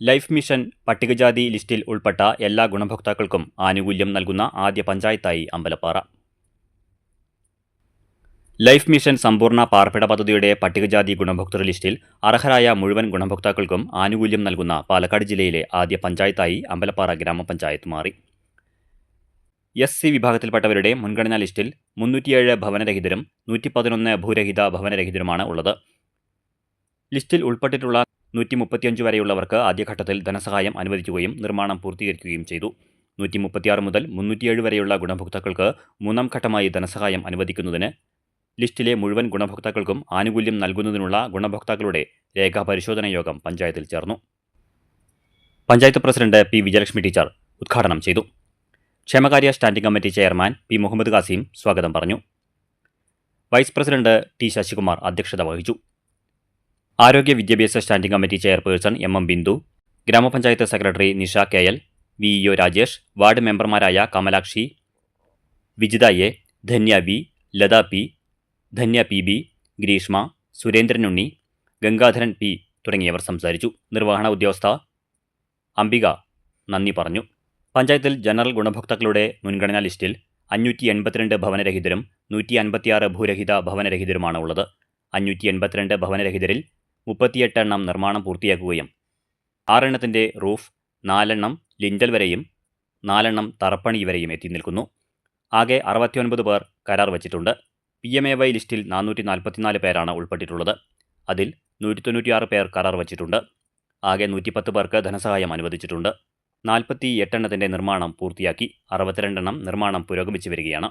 Life mission പട്ടികജാതി ലിസ്റ്റിൽ ഉൾപ്പെട്ട എല്ലാ ഗുണഭോക്താക്കൾക്കും ആനുകൂല്യം നൽകുന്ന ആദ്യ പഞ്ചായത്തായി അമ്പലപ്പാറ. ലൈഫ് മിഷൻ സമ്പൂർണ പാർപ്പിട പദ്ധതിയുടെ പട്ടികജാതി ഗുണഭോക്തൃ ലിസ്റ്റിൽ അർഹരായ മുഴുവൻ ഗുണഭോക്താക്കൾക്കും ആനുകൂല്യം നൽകുന്ന പാലക്കാട് ജില്ലയിലെ ആദ്യ പഞ്ചായത്തായി അമ്പലപ്പാറ ഗ്രാമപഞ്ചായത്ത് മാറി. എസ് സി വിഭാഗത്തിൽപ്പെട്ടവരുടെ മുൻഗണനാ ലിസ്റ്റിൽ മുന്നൂറ്റിയേഴ് ഭവനരഹിതരും നൂറ്റി പതിനൊന്ന് ഭൂരഹിത ഭവനരഹിതരുമാണ് ഉള്ളത്. ലിസ്റ്റിൽ ഉൾപ്പെട്ടിട്ടുള്ള നൂറ്റി മുപ്പത്തിയഞ്ച് വരെയുള്ളവർക്ക് ആദ്യഘട്ടത്തിൽ ധനസഹായം അനുവദിക്കുകയും നിർമ്മാണം പൂർത്തീകരിക്കുകയും ചെയ്തു. നൂറ്റി മുപ്പത്തിയാറ് മുതൽ മുന്നൂറ്റിയേഴ് വരെയുള്ള ഗുണഭോക്താക്കൾക്ക് മൂന്നാം ഘട്ടമായി ധനസഹായം അനുവദിക്കുന്നതിന് ലിസ്റ്റിലെ മുഴുവൻ ഗുണഭോക്താക്കൾക്കും ആനുകൂല്യം നൽകുന്നതിനുള്ള ഗുണഭോക്താക്കളുടെ രേഖാപരിശോധന യോഗം പഞ്ചായത്തിൽ ചേർന്നു. Panchayat president P Vijayalakshmi teacher ഉദ്ഘാടനം ചെയ്തു. ക്ഷേമകാര്യ standing committee chairman P Muhammad Khasim സ്വാഗതം പറഞ്ഞു. വൈസ് പ്രസിഡന്റ് ടി ശശികുമാർ അധ്യക്ഷത വഹിച്ചു. ആരോഗ്യ വിദ്യാഭ്യാസ standing committee chairperson M M Bindu ഗ്രാമപഞ്ചായത്ത് secretary Nisha K L V E O Rajesh ward മെമ്പർമാരായ Kamalakshi Vijitha A Dhanya V Latha P Dhanya P B Greeshma Surendran Unni Gangadharan P തുടങ്ങിയവർ സംസാരിച്ചു. നിർവഹണ ഉദ്യോഗസ്ഥ അംബിക നന്ദി പറഞ്ഞു. പഞ്ചായത്തിൽ ജനറൽ ഗുണഭോക്താക്കളുടെ മുൻഗണനാ ലിസ്റ്റിൽ അഞ്ഞൂറ്റി എൺപത്തിരണ്ട് ഭവനരഹിതരും നൂറ്റി അൻപത്തിയാറ് ഭൂരഹിത ഭവനരഹിതരുമാണ് ഉള്ളത് അഞ്ഞൂറ്റി എൺപത്തിരണ്ട് ഭവനരഹിതരിൽ മുപ്പത്തിയെട്ട് എണ്ണം നിർമ്മാണം പൂർത്തിയാക്കുകയും ആറെണ്ണത്തിന്റെ റൂഫ് നാലെണ്ണം ലിൻഡൽ വരെയും നാലെണ്ണം തറപ്പണി വരെയും എത്തി നിൽക്കുന്നു. ആകെ അറുപത്തിയൊൻപത് പേർ കരാർ വച്ചിട്ടുണ്ട്. പി എം എ വൈ ലിസ്റ്റിൽ നാനൂറ്റി നാൽപ്പത്തിനാല് പേരാണ് ഉൾപ്പെട്ടിട്ടുള്ളത്. അതിൽ നൂറ്റി തൊണ്ണൂറ്റിയാറ് പേർ കരാർ വച്ചിട്ടുണ്ട്. ആകെ നൂറ്റിപ്പത്ത് പേർക്ക് ധനസഹായം അനുവദിച്ചിട്ടുണ്ട്. നാൽപ്പത്തി എട്ടെണ്ണത്തിന്റെ നിർമ്മാണം പൂർത്തിയാക്കി അറുപത്തിരണ്ടെണ്ണം നിർമ്മാണം പുരോഗമിച്ചു വരികയാണ്.